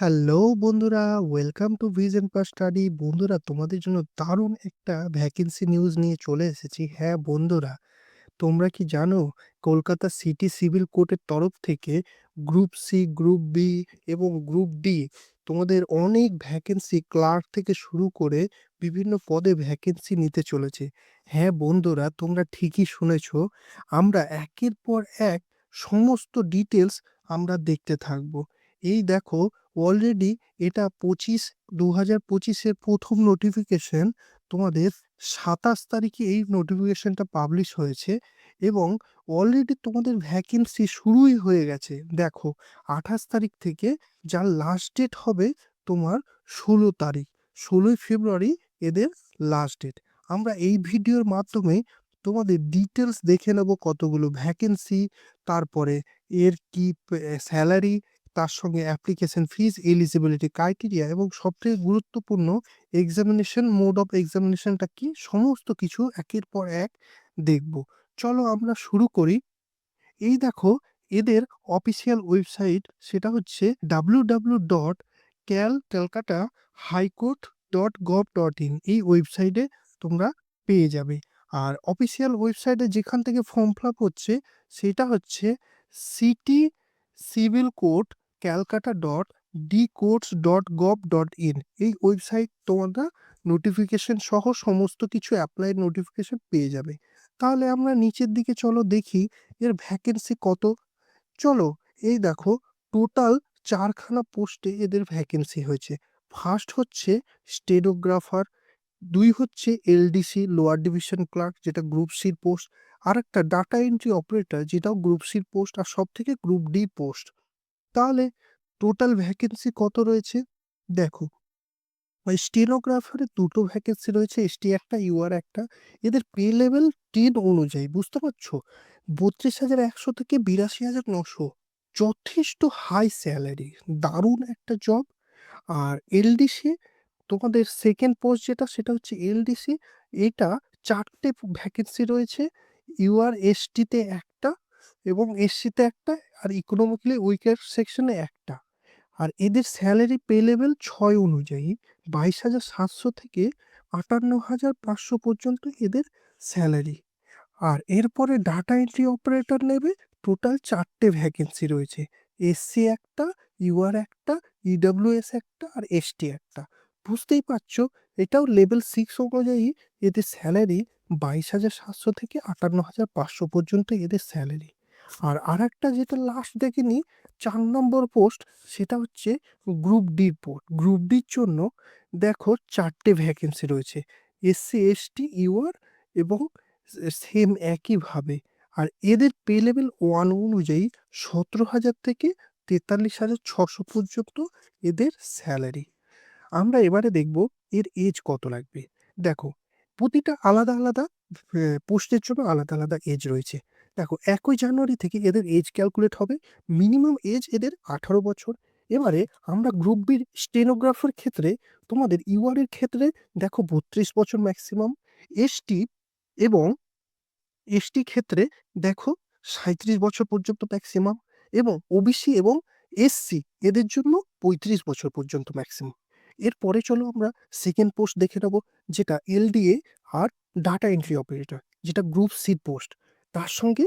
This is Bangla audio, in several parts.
হ্যালো বন্ধুরা, welcome to vision pass study. বন্ধুরা তোমাদের জন্য দারুণ একটা ভ্যাকেন্সি নিউজ নিয়ে চলে এসেছি। হ্যাঁ বন্ধুরা, তোমরা কি জানো কলকাতা সিটি সিভিল কোর্টের তরফ থেকে গ্রুপ সি, গ্রুপ বি এবং গ্রুপ ডি তোমাদের অনেক ভ্যাকেন্সি ক্লার্ক থেকে শুরু করে বিভিন্ন পদে ভ্যাকেন্সি নিতে চলেছে। হ্যাঁ বন্ধুরা, তোমরা ঠিকই শুনেছ। আমরা একের পর এক সমস্ত ডিটেলস আমরা দেখতে থাকব। এই দেখো অলরেডি এটা ২৫ ২০২৫ এর ১ম নোটিফিকেশন তোমাদের ২৭ তারিখে এই নোটিফিকেশনটা পাবলিশ হয়েছে এবং অলরেডি তোমাদের ভ্যাকেন্সি শুরুই হয়ে গেছে। দেখো ২৮ তারিখ থেকে যার লাস্ট ডেট হবে তোমার ১৬ তারিখ। ১৬ই ফেব্রুয়ারি এদের লাস্ট ডেট। আমরা এই ভিডিওর মাধ্যমে তোমাদের ডিটেলস দেখে নেব কতগুলো ভ্যাকেন্সি, তারপরে এর কি স্যালারি, তার সঙ্গে অ্যাপ্লিকেশন ফিজ এলিজিবিলিটি ক্রাইটেরিয়া এবং সবথেকে গুরুত্বপূর্ণ এক্সামিনেশন, মোড অফ এক্সামিনেশনটা কি? সমস্ত কিছু একের পর এক দেখব। চলো আমরা শুরু করি। এই দেখো এদের অফিসিয়াল ওয়েবসাইট সেটা হচ্ছে www.cal-calcutta-high-court.gov.in এই ওয়েবসাইটে তোমরা পেয়ে যাবে। আর অফিসিয়াল ওয়েবসাইটে যেখান থেকে ফর্ম ফিল হচ্ছে সেটা হচ্ছে city civil court Calcutta dot D courts dot gov dot in এই ওয়েবসাইট তোমরা নোটিফিকেশন সহ সমস্ত কিছু অ্যাপ্লাইড নোটিফিকেশন পেয়ে যাবে। তাহলে আমরা নিচের দিকে চলো দেখি এর ভ্যাকেন্সি কত? চলো এই দেখো টোটাল চারখানা পোস্টে এদের ভ্যাকেন্সি হয়েছে। ফার্স্ট হচ্ছে স্টেনোগ্রাফার, দুই হচ্ছে এলডিসি লোয়ার ডিভিশন ক্লার্ক যেটা গ্রুপ সির পোস্ট, আরেকটা ডাটা এন্ট্রি অপারেটর যেটাও গ্রুপ সির পোস্ট আর সবথেকে গ্রুপ ডি পোস্ট। তাহলে টোটাল ভ্যাকেন্সি কত রয়েছে? দেখো ওই স্টেনোগ্রাফারের দুটো ভ্যাকেন্সি রয়েছে, এসটি একটা, ইউআর একটা। এদের পে লেভেল টেন অনুযায়ী বুঝতে পারছ? ৩২,১০০ থেকে ৮২,৯০০ যথেষ্ট হাই স্যালারি, দারুণ একটা জব। আর এলডিসি তোমাদের সেকেন্ড পোস্ট যেটা সেটা হচ্ছে এলডিসি এটা চারটে ভ্যাকেন্সি রয়েছে। ইউআর এসটিতে একটা এবং এসসিতে একটা আর ইকোনমিক্যালি উইকার সেকশনে একটা। আর এদের স্যালারি পে লেভেল ছয় অনুযায়ী ২২,৭০০ থেকে ৫৮,৫০০ পর্যন্ত এদের স্যালারি। আর এরপরে ডাটা এন্ট্রি অপারেটর নেবে টোটাল চারটে ভ্যাকেন্সি রয়েছে। এসসি একটা, ইউআর একটা, ইডব্লিউএস একটা আর এসটি একটা। বুঝতেই পারছ এটাও লেভেল সিক্স অনুযায়ী এদের স্যালারি ২২,৭০০ থেকে ৫৮,৫০০ পর্যন্ত এদের স্যালারি। আর আরেকটা যেটা লাস্ট দেখে নিই ৪ নম্বর পোস্ট সেটা হচ্ছে গ্রুপ ডির পোস্ট। গ্রুপ ডির জন্য দেখো চারটে ভ্যাকেন্সি রয়েছে। এসসি, এসটি, ইউআর এবং সেম একইভাবে। আর এদের পে লেভেল ওয়ান অনুযায়ী ১৭,০০০ থেকে ৪৩,৬০০ পর্যন্ত এদের স্যালারি। আমরা এবারে দেখব এর এজ কত লাগবে। দেখো প্রতিটা আলাদা, আলাদা পোস্টের জন্য আলাদা, আলাদা এজ রয়েছে। দেখো, একই জানুয়ারি থেকে এদের এজ ক্যালকুলেট হবে। মিনিমাম এজ এদের ১৮ বছর। এবারে আমরা গ্রুপ বির স্টেনোগ্রাফার ক্ষেত্রে, তোমাদের ইউআর এর ক্ষেত্রে দেখো ৩২ বছর ম্যাক্সিমাম। এসটি এবং এসটি ক্ষেত্রে দেখো ৩৭ বছর পর্যন্ত ম্যাক্সিমাম এবং ওবিসি এবং এসসি এদের জন্য ৩৫ বছর পর্যন্ত ম্যাক্সিমাম। এরপরে চলো আমরা সেকেন্ড পোস্ট দেখে নেব, যেটা এলডিএ আর ডাটা এন্ট্রি অপারেটর যেটা গ্রুপ সি পোস্ট। তার সঙ্গে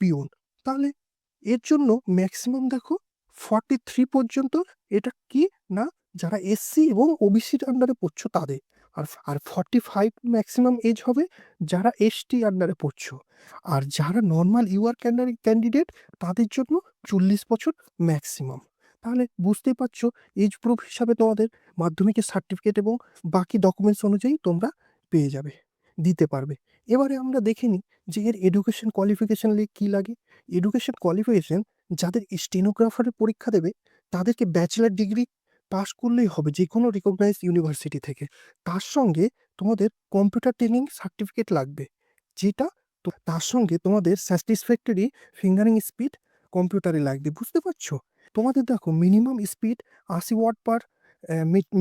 পিওন। তাহলে এর জন্য ম্যাক্সিমাম দেখো 43 পর্যন্ত এটা কি না যারা এসসি এবং ওবিসির আন্ডারে পড়ছো তাদের। আর আর 45 ম্যাক্সিমাম এজ হবে যারা এসটি আন্ডারে পড়ছো। আর যারা নরমাল ইউআর ক্যান্ডিডেট তাদের জন্য ৪০ বছর ম্যাক্সিমাম। তাহলে বুঝতেই পারছ এজ প্রুফ হিসাবে তোমাদের মাধ্যমিকের সার্টিফিকেট এবং বাকি ডকুমেন্টস অনুযায়ী তোমরা পেয়ে যাবে, দিতে পারবে। এবারে আমরা দেখে নিই যে এর এডুকেশন কোয়ালিফিকেশন কি লাগে। এডুকেশন কোয়ালিফিকেশন যাদের স্টেনোগ্রাফারের পরীক্ষা দেবে, তাদেরকে ব্যাচেলার ডিগ্রি পাস করলেই হবে যে কোনো রিকগনাইজড ইউনিভার্সিটি থেকে। তার সঙ্গে তোমাদের কম্পিউটার ট্রেনিং সার্টিফিকেট লাগবে। যেটা তো তার সঙ্গে তোমাদের স্যাটিসফ্যাক্টরি ফিঙ্গারিং স্পিড কম্পিউটারে লাগবে। বুঝতে পারছ? তোমাদের দেখো minimum speed ৮০ word per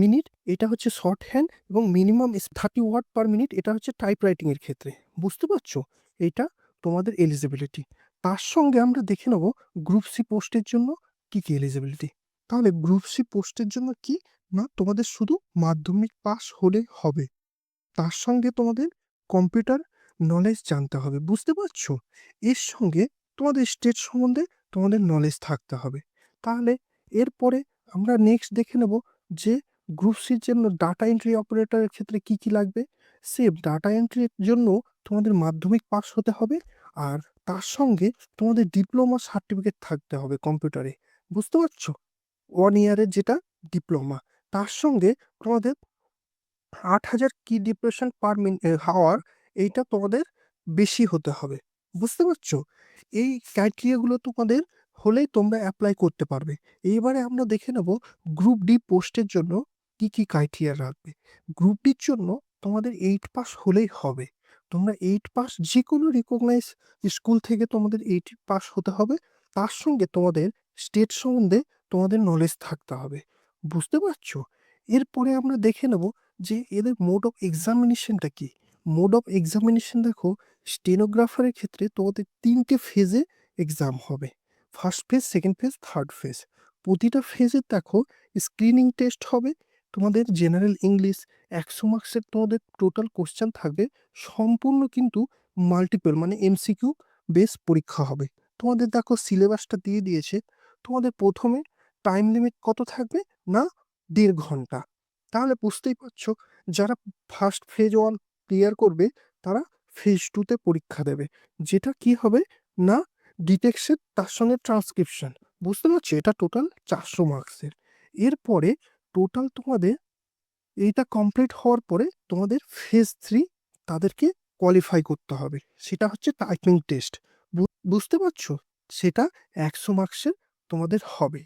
minute এটা হচ্ছে শর্ট হ্যান্ড এবং মিনিমাম 30 ওয়াট পার মিনিট এটা হচ্ছে টাইপ রাইটিং এর ক্ষেত্রে। বুঝতে পারছ? এটা তোমাদের এলিজিবিলিটি। তার সঙ্গে আমরা দেখে নেব গ্রুপ সি পোস্টের জন্য কি, কি এলিজিবিলিটি। তাহলে গ্রুপ সি পোস্টের জন্য কি না তোমাদের শুধু মাধ্যমিক পাস হলে হবে তার সঙ্গে তোমাদের কম্পিউটার নলেজ জানতে হবে বুঝতে পারছ এর সঙ্গে তোমাদের স্টেট সম্বন্ধে তোমাদের নলেজ থাকতে হবে তাহলে এরপরে আমরা নেক্সট দেখে নেব যে গ্রুপ সির জন্য ডাটা এন্ট্রি অপারেটরের ক্ষেত্রে কি কি লাগবে? সেম ডাটা এন্ট্রির জন্য তোমাদের মাধ্যমিক পাস হতে হবে আর তার সঙ্গে তোমাদের ডিপ্লোমা সার্টিফিকেট থাকতে হবে কম্পিউটারে বুঝতে পারছ? ওয়ান ইয়ারের যেটা ডিপ্লোমা তার সঙ্গে তোমাদের আট হাজার কি ডিপ্রেশন পার মিন হাওয়ার এইটা তোমাদের বেশি হতে হবে। বুঝতে পারছ? এই ক্রাইটেরিয়াগুলো তোমাদের হলেই তোমরা অ্যাপ্লাই করতে পারবে। এইবারে আমরা দেখে নেব গ্রুপ ডি পোস্টের জন্য কি কি ক্রাইটেরিয়া রাখবে। গ্রুপ ডির জন্য তোমাদের এইট পাস হলেই হবে। তোমরা এইট পাস যে কোনো রিকগনাইজ স্কুল থেকে তোমাদের এইট পাস হতে হবে। তার সঙ্গে তোমাদের স্টেট সম্বন্ধে তোমাদের নলেজ থাকতে হবে। বুঝতে পারছ? এরপরে আমরা দেখে নেব যে এদের মোড অফ এক্সামিনেশনটা কি। মোড অফ এক্সামিনেশন দেখো স্টেনোগ্রাফারের ক্ষেত্রে তোমাদের তিনটে ফেজে এক্সাম হবে। First phase second phase third phase প্রতিটা ফেজে দেখো স্ক্রিনিং টেস্ট হবে, তোমাদের জেনারেল ইংলিশ একশো মার্কসের তোমাদের টোটাল কোশ্চেন থাকবে, সম্পূর্ণ কিন্তু মাল্টিপল মানে এমসিকিউ বেস পরীক্ষা হবে। তোমাদের দেখো সিলেবাসটা দিয়ে দিয়েছে, তোমাদের প্রথমে টাইম লিমিট কত থাকবে না দেড় ঘণ্টা? তাহলে বুঝতেই পারছ, যারা ফার্স্ট ফেজ ওয়ান ক্লিয়ার করবে, তারা ফেজ টুতে পরীক্ষা দেবে। যেটা কি হবে না ডিটেকশন তার সঙ্গে ট্রান্সক্রিপশন। বুঝতে পারছ? এটা টোটাল চারশো মার্কসের। এরপরে টোটাল তোমাদের এইটা কমপ্লিট হওয়ার পরে তোমাদের ফেজ থ্রি তাদেরকে কোয়ালিফাই করতে হবে। সেটা হচ্ছে টাইপিং টেস্ট। বুঝতে পারছ? সেটা একশো মার্কসের তোমাদের হবে।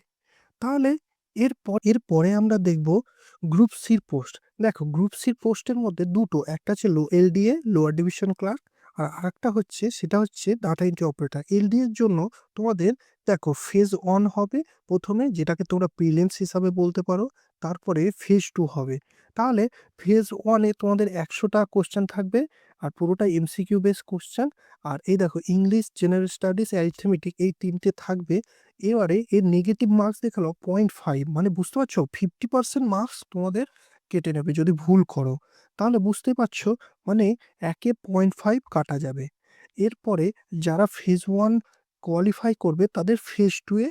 তাহলে এরপর, এরপরে আমরা দেখব গ্রুপ সির পোস্ট। দেখো, গ্রুপ সির পোস্টের মধ্যে দুটো। একটা ছিল এলডিএ লোয়ার ডিভিশন ক্লার্ক আর আরেকটা হচ্ছে সেটা হচ্ছে ডাটা এন্ট্রি অপারেটর এলডি এর জন্য তোমাদের দেখো ফেজ ওয়ান হবে, প্রথমে যেটাকে তোমরা প্রিলিমস হিসাবে বলতে পারো, তারপরে ফেজ টু হবে। তাহলে ফেজ ওয়ানে তোমাদের একশোটা কোশ্চেন থাকবে, আর পুরোটা এমসিকিউ বেস কোশ্চেন আর এই দেখো ইংলিশ জেনারেল স্টাডিজ অ্যারিথমেটিক এই তিনটে থাকবে। এবারে এর নেগেটিভ মার্কস দেখাল পয়েন্ট ফাইভ মানে বুঝতে পারছ? ফিফটি পার্সেন্ট মার্কস তোমাদের কেটে নেবে, যদি ভুল করো। তাহলে বুঝতে পারছ মানে একে পয়েন্ট ফাইভ কাটা যাবে। এরপরে যারা ফেজ ওয়ান কোয়ালিফাই করবে তাদের ফেজ টুয়ে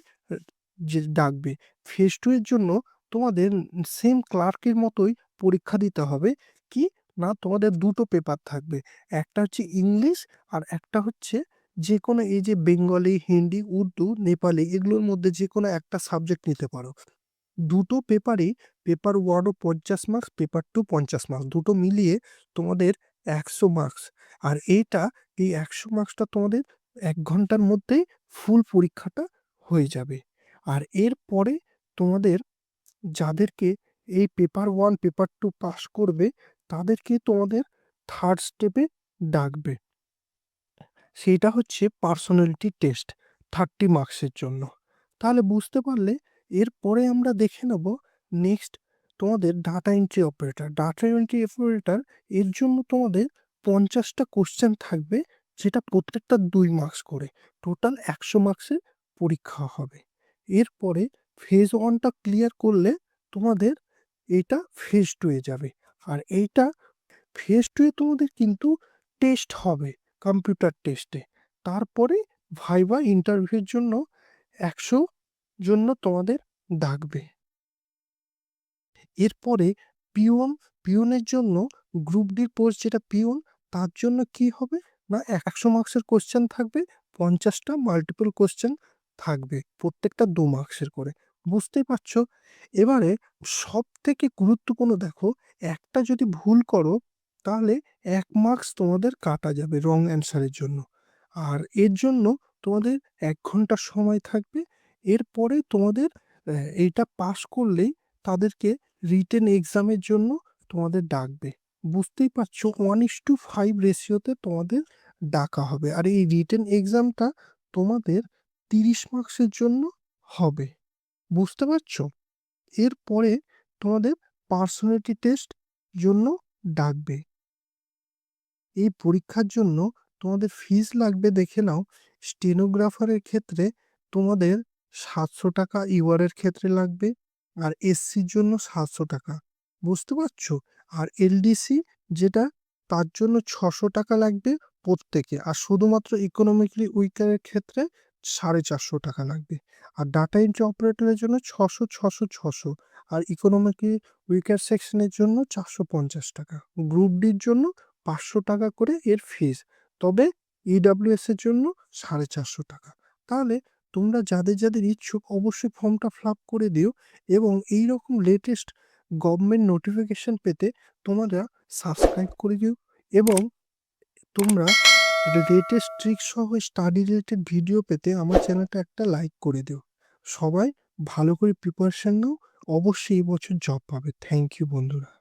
যে ডাকবে। ফেজ টু এর জন্য তোমাদের সেম ক্লার্কের মতোই পরীক্ষা দিতে হবে কি না তোমাদের দুটো পেপার থাকবে। একটা হচ্ছে ইংলিশ আর একটা হচ্ছে যে কোনো এই যে বেঙ্গলি হিন্দি উর্দু নেপালি এগুলোর মধ্যে যে কোনো একটা সাবজেক্ট নিতে পারো। দুটো পেপারই পেপার ওয়ানও পঞ্চাশ মার্কস পেপার টু পঞ্চাশ মার্কস দুটো মিলিয়ে তোমাদের একশো মার্কস আর এটা এই একশো মার্কসটা তোমাদের এক ঘণ্টার মধ্যেই ফুল পরীক্ষাটা হয়ে যাবে। আর এরপরে তোমাদের যাদেরকে এই paper one paper two pass করবে, তাদেরকে তোমাদের থার্ড স্টেপে ডাকবে। সেইটা হচ্ছে পার্সোনালিটি টেস্ট থার্টি মার্কসের জন্য। তাহলে বুঝতে পারলে এরপরে আমরা দেখে নেব নেক্সট তোমাদের data entry operator data entry operator এর জন্য তোমাদের পঞ্চাশটা কোশ্চেন থাকবে, যেটা প্রত্যেকটা দুই মার্কস করে। টোটাল একশো মার্কসের পরীক্ষা হবে। এরপরে ফেজ ওয়ানটা ক্লিয়ার করলে তোমাদের এটা ফেজ টুয়ে যাবে। আর এইটা ফেজ টুয়ে তোমাদের কিন্তু টেস্ট হবে কম্পিউটার টেস্টে তারপরে ভাইবা ইন্টারভিউর জন্য একশো জন্য তোমাদের ডাকবে। এরপরে পিওন পিওনের জন্য গ্রুপ ডির পোস্ট যেটা পিওন তার জন্য কি হবে? না, একশো মার্কসের কোশ্চেন থাকবে, পঞ্চাশটা মাল্টিপল কোশ্চেন থাকবে, প্রত্যেকটা দু মার্কসের করে। বুঝতেই পারছ? এবারে সব থেকে গুরুত্বপূর্ণ দেখো, একটা যদি ভুল করো, তাহলে এক মার্কস তোমাদের কাটা যাবে রং অ্যান্সারের জন্য। আর এর জন্য তোমাদের এক ঘণ্টা সময় থাকবে এরপরে তোমাদের এইটা পাস করলেই তাদেরকে রিটেন এক্সামের জন্য তোমাদের ডাকবে। বুঝতেই পারছ ওয়ান ইস টু ফাইভ রেশিওতে তোমাদের ডাকা হবে। আর এই রিটেন এক্সামটা তোমাদের তিরিশ মার্কসের জন্য হবে। বুঝতে পারছ? এরপরে তোমাদের পার্সোনালিটি টেস্ট জন্য ডাকবে। এই পরীক্ষার জন্য তোমাদের ফিস লাগবে, দেখে নাও। স্টেনোগ্রাফারের ক্ষেত্রে তোমাদের সাতশো টাকা ইউআরের ক্ষেত্রে লাগবে আর এসসির জন্য সাতশো টাকা। বুঝতে পারছ? আর এলডিসি যেটা, তার জন্য ছশো টাকা লাগবে প্রত্যেকে আর শুধুমাত্র ইকোনমিক্যালি উইকারের ক্ষেত্রে সাড়ে চারশো টাকা লাগবে। আর ডাটা এন্ট্রি অপারেটরের জন্য ছশো ছশো ছশো আর ইকোনমিক্যালি উইকার সেকশনের জন্য চারশো পঞ্চাশ টাকা। গ্রুপ ডির জন্য পাঁচশো টাকা করে এর ফিস তবে ইডাব্লিউএস এর জন্য সাড়ে চারশো টাকা। তাহলে তোমরা যাদের যাদের ইচ্ছুক অবশ্যই ফর্মটা ফিল আপ করে দিও এবং এই রকম লেটেস্ট গভর্নমেন্ট নোটিফিকেশন পেতে তোমরা সাবস্ক্রাইব করে দিও এবং তোমরা লেটেস্ট ট্রিক সহ স্টাডি রিলেটেড ভিডিও পেতে আমার চ্যানেলটা একটা লাইক করে দিও। সবাই ভালো করে প্রিপারেশন নাও, অবশ্যই এই বছর জব পাবে। থ্যাংক ইউ বন্ধুরা।